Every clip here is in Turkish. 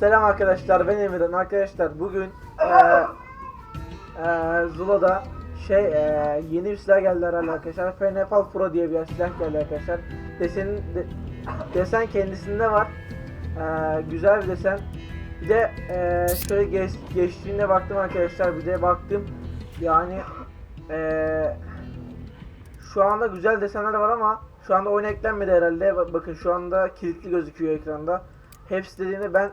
Selam arkadaşlar ben Emirhan. Arkadaşlar bugün eee eee Zula'da şey eee yeni bir silah geldi arkadaşlar. Fenefal Pro diye bir silah geldi arkadaşlar. Desenin de- desen kendisinde var. Eee, güzel bir desen. Bir de eee, şöyle geç, geçtiğine baktım arkadaşlar bir de baktım. Yani eee şu anda güzel desenler var ama şu anda oyuna eklenmedi herhalde. Ba- Bakın şu anda kilitli gözüküyor ekranda. Hepsi dediğinde ben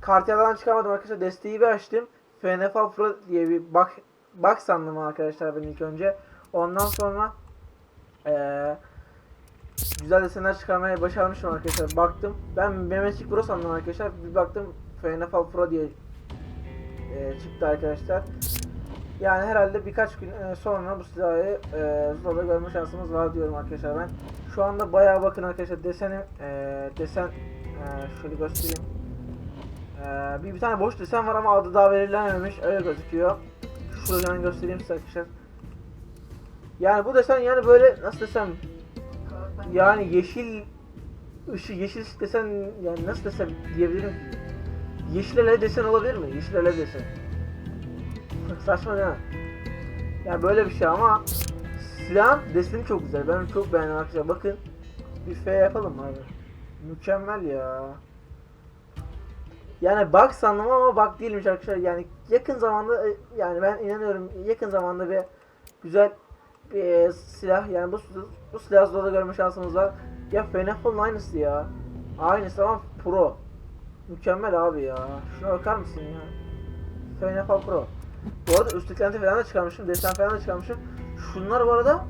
kartyadan çıkarmadım arkadaşlar. Desteği bir açtım. FNFL Pro diye bir bak bak sandım arkadaşlar ben ilk önce. Ondan sonra eee güzel desenler çıkarmaya başarmışım arkadaşlar. Baktım. Ben Mehmetçik Pro sandım arkadaşlar. Bir baktım FNFL Pro diye eee, çıktı arkadaşlar. Yani herhalde birkaç gün e, sonra bu silahı e, Zula'da görme şansımız var diyorum arkadaşlar ben. Şu anda bayağı bakın arkadaşlar deseni e, desen e, şöyle göstereyim. E, bir, bir tane boş desen var ama adı daha belirlenmemiş öyle gözüküyor. Şuradan göstereyim size arkadaşlar. Yani bu desen yani böyle nasıl desem yani yeşil ışık yeşil desen yani nasıl desem diyebilirim ki. Yeşil alev desen olabilir mi? Yeşil alev desen. Saçma değil mi? Yani böyle bir şey ama silahın deseni çok güzel. Ben çok beğendim arkadaşlar. Bakın bir F yapalım abi? Mükemmel ya. Yani bak sandım ama bak değilmiş arkadaşlar. Yani yakın zamanda e, yani ben inanıyorum yakın zamanda bir güzel bir e, silah yani bu bu silah Zula'da görme şansımız var. Ya Fenefal'ın aynısı ya. Aynısı ama pro. Mükemmel abi ya. Şuna bakar mısın ya? Fenefal Pro. Bu arada üst eklenti falan da çıkarmışım. Desen falan da çıkarmışım. Şunlar bu arada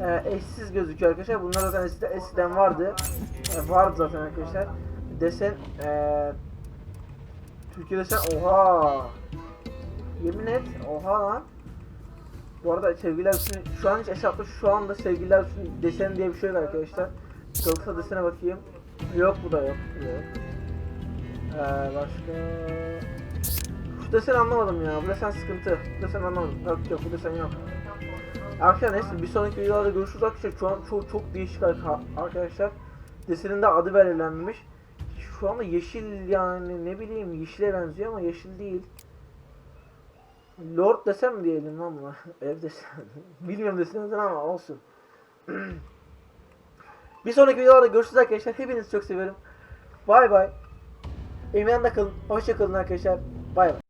e, eşsiz gözüküyor arkadaşlar. Bunlar zaten eskiden, eskiden vardı. E, vardı zaten arkadaşlar. Desen e, Türkiye desen oha. Yemin et oha lan. Bu arada sevgiler olsun. Şu an hiç hesapta şu anda sevgiler olsun desen diye bir şey var arkadaşlar. Galata desene bakayım. Yok bu da yok. Yok. Ee, başka şu desen anlamadım ya. Bu desen sıkıntı. Bu desen anlamadım. Yok yok bu desen yok. Arkadaşlar neyse bir sonraki videolarda görüşürüz arkadaşlar. Şu an çok çok değişik arka- arkadaşlar. Desenin de adı belirlenmemiş. Şu anda yeşil yani ne bileyim yeşile benziyor ama yeşil değil. Lord desem diyelim lan buna? Ev desem. Bilmiyorum desenizden ama olsun. bir sonraki videolarda görüşürüz arkadaşlar. Hepinizi çok seviyorum. Bay bay. Emirhan'da kalın. Hoşça kalın arkadaşlar. Bay bay.